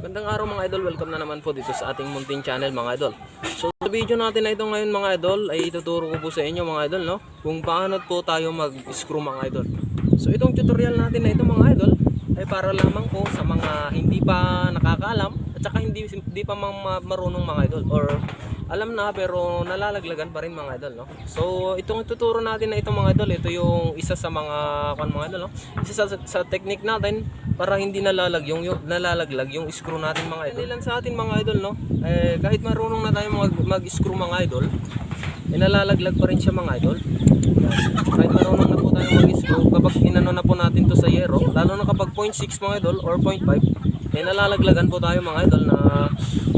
Gandang araw mga idol, welcome na naman po dito sa ating Muntin Channel mga idol. So sa video natin na ito ngayon mga idol ay ituturo ko po sa inyo mga idol no kung paano po tayo mag-screw mga idol. So itong tutorial natin na ito mga idol ay para lamang po sa mga hindi pa nakakaalam at saka hindi, hindi pa ma- marunong mga idol or alam na pero nalalaglagan pa rin mga idol no. So itong ituturo natin na ito mga idol, ito yung isa sa mga kan mga idol no. Isa sa, sa technique natin para hindi nalalag yung, yung nalalaglag yung screw natin mga idol. Ilan sa atin mga idol no. Eh, kahit marunong na tayo mag, mag-screw mga idol, eh, nalalaglag pa rin siya mga idol. Kahit marunong na po tayo mag-screw, kapag inano na po natin to sa yero, lalo na kapag 0.6 mga idol or 0.5, eh nalalaglagan po tayo mga idol na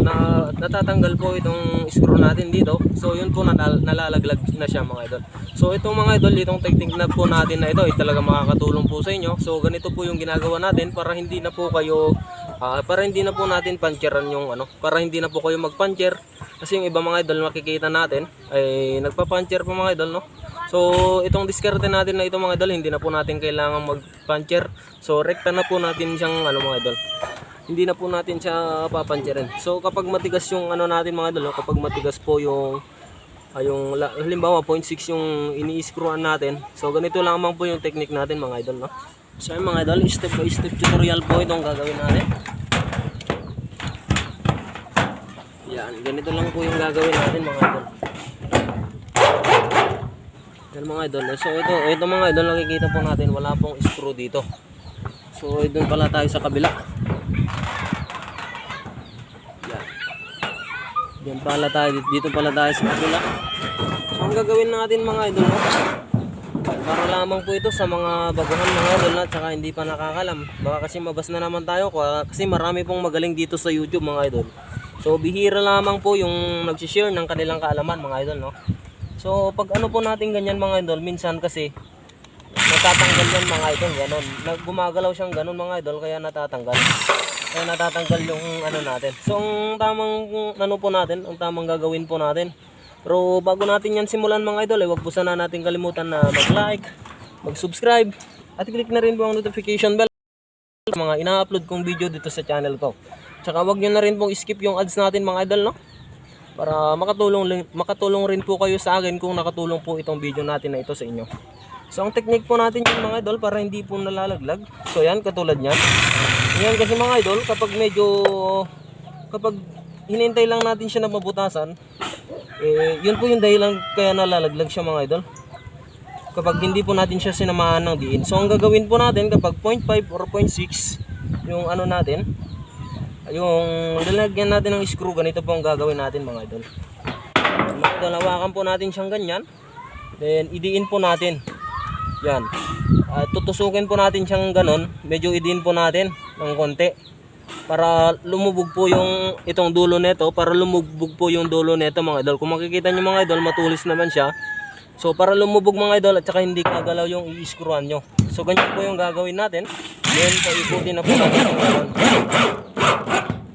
na natatanggal po itong screw natin dito. So yun po nalal, nalalaglag na siya mga idol. So itong mga idol, itong technique na po natin na ito ay talaga makakatulong po sa inyo. So ganito po yung ginagawa natin para hindi na po kayo ah, para hindi na po natin puncheran yung ano, para hindi na po kayo mag-puncher. Kasi yung iba mga idol makikita natin ay nagpa-puncher po mga idol no. So itong diskarte natin na ito mga idol, hindi na po natin kailangan mag-puncher. So rekta na po natin siyang ano mga idol hindi na po natin siya papancherin. So kapag matigas yung ano natin mga idol, kapag matigas po yung ay yung la- halimbawa 0.6 yung ini-screwan natin. So ganito lamang po yung technique natin mga idol no. So yung mga idol, step by step tutorial po itong gagawin natin. Yan, ganito lang po yung gagawin natin mga idol. Yan mga idol. So ito, ito mga idol nakikita po natin wala pong screw dito. So doon pala tayo sa kabila. Diyan pala tayo, dito pala tayo sa kabila. So ang gagawin natin mga idol, no? para lamang po ito sa mga baguhan mga idol at saka hindi pa nakakalam. Baka kasi mabas na naman tayo kasi marami pong magaling dito sa YouTube mga idol. So bihira lamang po yung nag-share ng kanilang kaalaman mga idol, no? So pag ano po natin ganyan mga idol, minsan kasi natatanggal yan mga idol, ganon. Nagumagalaw siyang ganon mga idol, kaya natatanggal. Kaya natatanggal yung ano natin. So ang tamang ano po natin, ang tamang gagawin po natin. Pero bago natin yan simulan mga idol, eh, wag po sana natin kalimutan na mag-like, mag-subscribe, at click na rin po ang notification bell mga ina-upload kong video dito sa channel ko. Tsaka wag nyo na rin pong skip yung ads natin mga idol, no? Para makatulong, makatulong rin po kayo sa akin kung nakatulong po itong video natin na ito sa inyo. So ang technique po natin yung mga idol para hindi po nalalaglag. So yan katulad niyan. Yan kasi mga idol kapag medyo kapag hinintay lang natin siya na mabutasan, eh yun po yung dahilan kaya nalalaglag siya mga idol. Kapag hindi po natin siya sinamahan ng diin. So ang gagawin po natin kapag 0.5 or 0.6 yung ano natin, yung lalagyan natin ng screw, ganito po ang gagawin natin mga idol. Mga idol, hawakan po natin siyang ganyan. Then idiin po natin. Yan. At tutusukin po natin siyang ganon. Medyo idiin po natin ng konti. Para lumubog po yung itong dulo nito. Para lumubog po yung dulo nito mga idol. Kung makikita nyo mga idol, matulis naman siya. So para lumubog mga idol at saka hindi kagalaw yung i-screwan nyo. So ganyan po yung gagawin natin. Then paikutin na po natin.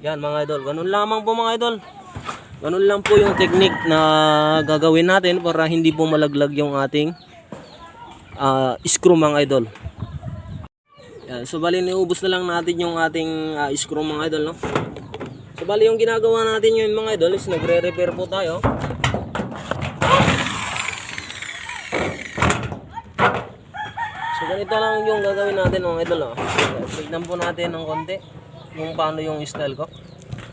Yan mga idol. Ganun lamang po mga idol. Ganun lang po yung technique na gagawin natin para hindi po malaglag yung ating ah, screw mga idol. Yan, so bali niubos na lang natin yung ating ah, screw mga idol no. So bali yung ginagawa natin yun mga idol is nagre-repair po tayo. So ganito lang yung gagawin natin mga idol oh. Tignan po natin ng konti yung paano yung style ko.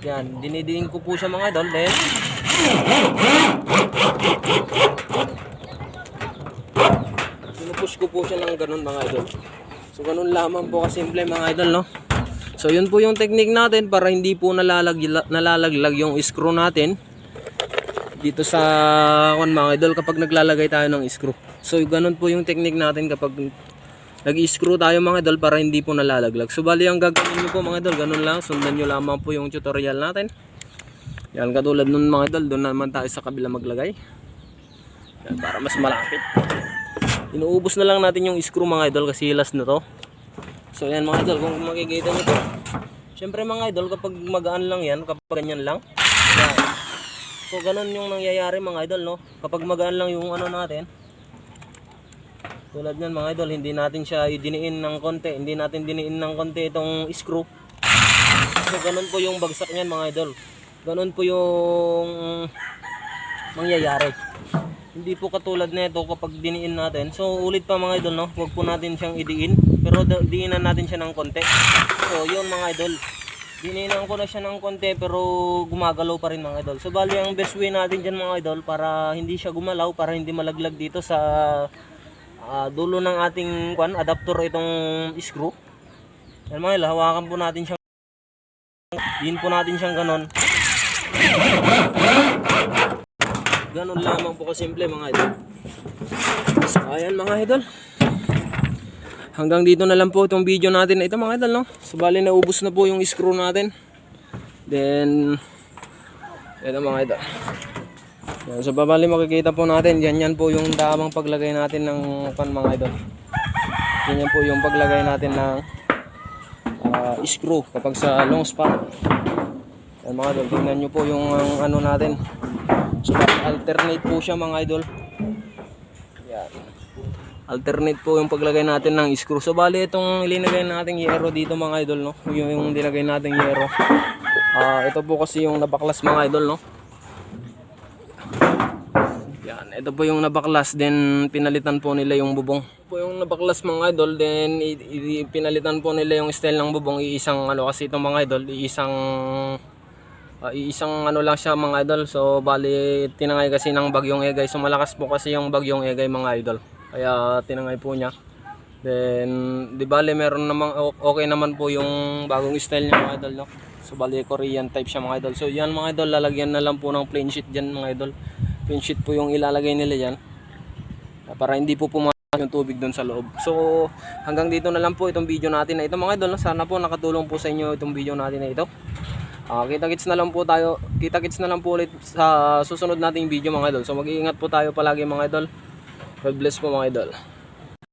Yan, dinidiin ko po siya mga idol then Pinupush ko po siya ng ganun mga idol. So ganun lamang po kasimple mga idol no. So yun po yung technique natin para hindi po nalalag nalalaglag yung screw natin dito sa kon mga idol kapag naglalagay tayo ng screw. So ganun po yung technique natin kapag nag-screw tayo mga idol para hindi po nalalaglag. So bali ang gagawin niyo po mga idol, ganun lang, sundan niyo lamang po yung tutorial natin. Yan katulad nun mga idol, doon naman tayo sa kabila maglagay. Yan, para mas malapit. Inuubos na lang natin yung screw mga idol kasi last na to. So yan mga idol, kung makikita nyo to. Siyempre mga idol, kapag magaan lang yan, kapag ganyan lang. So ganun yung nangyayari mga idol no. Kapag magaan lang yung ano natin. Tulad yan mga idol, hindi natin siya idiniin ng konti. Hindi natin diniin ng konti itong screw. So ganun po yung bagsak niyan mga idol. Ganun po yung mangyayari. Hindi po katulad nito kapag diniin natin. So ulit pa mga idol no, huwag po natin siyang idiin. Pero diinan natin siya ng konti. So yun mga idol. Diniinan ko na siya ng konti pero gumagalaw pa rin mga idol. So bali ang best way natin dyan mga idol para hindi siya gumalaw, para hindi malaglag dito sa ah, dulo ng ating kwan, adapter itong screw. Yan mga idol, hawakan po natin siyang Diin po natin siyang ganon. Ganon lamang po kasimple mga idol. So ayan mga idol. Hanggang dito na lang po itong video natin na ito mga idol no. So naubos na po yung screw natin. Then ito mga idol. Yan, so babali makikita po natin yan yan po yung tamang paglagay natin ng pan mga idol. Yan yan po yung paglagay natin ng ah, screw kapag sa long span. Yan mga idol, tingnan nyo po yung ang ano natin. So alternate po siya mga idol. Yan. Alternate po yung paglagay natin ng screw. So bali itong ilinagay nating yero dito mga idol no. Yung, yung nilagay nating yero. Ah, ito po kasi yung nabaklas mga idol no. Yan, ito po yung nabaklas then pinalitan po nila yung bubong. Po yung nabaklas mga idol then pinalitan po nila yung style ng bubong iisang ano kasi itong mga idol iisang ah, iisang ano lang siya mga idol. So bali tinangay kasi ng bagyong egay. So malakas po kasi yung bagyong egay mga idol. Kaya tinangay po niya. Then di bali meron namang okay naman po yung bagong style niya mga idol no. So bali Korean type siya mga idol. So yan mga idol lalagyan na lang po ng plain sheet diyan mga idol. Plain sheet po yung ilalagay nila diyan. Para hindi po pumasok yung tubig doon sa loob. So hanggang dito na lang po itong video natin na ito mga idol. Sana po nakatulong po sa inyo itong video natin na ito. Ah, kita-kits na lang po tayo. Kita-kits na lang po ulit sa susunod nating video mga idol. So mag-iingat po tayo palagi mga idol. God bless po mga idol.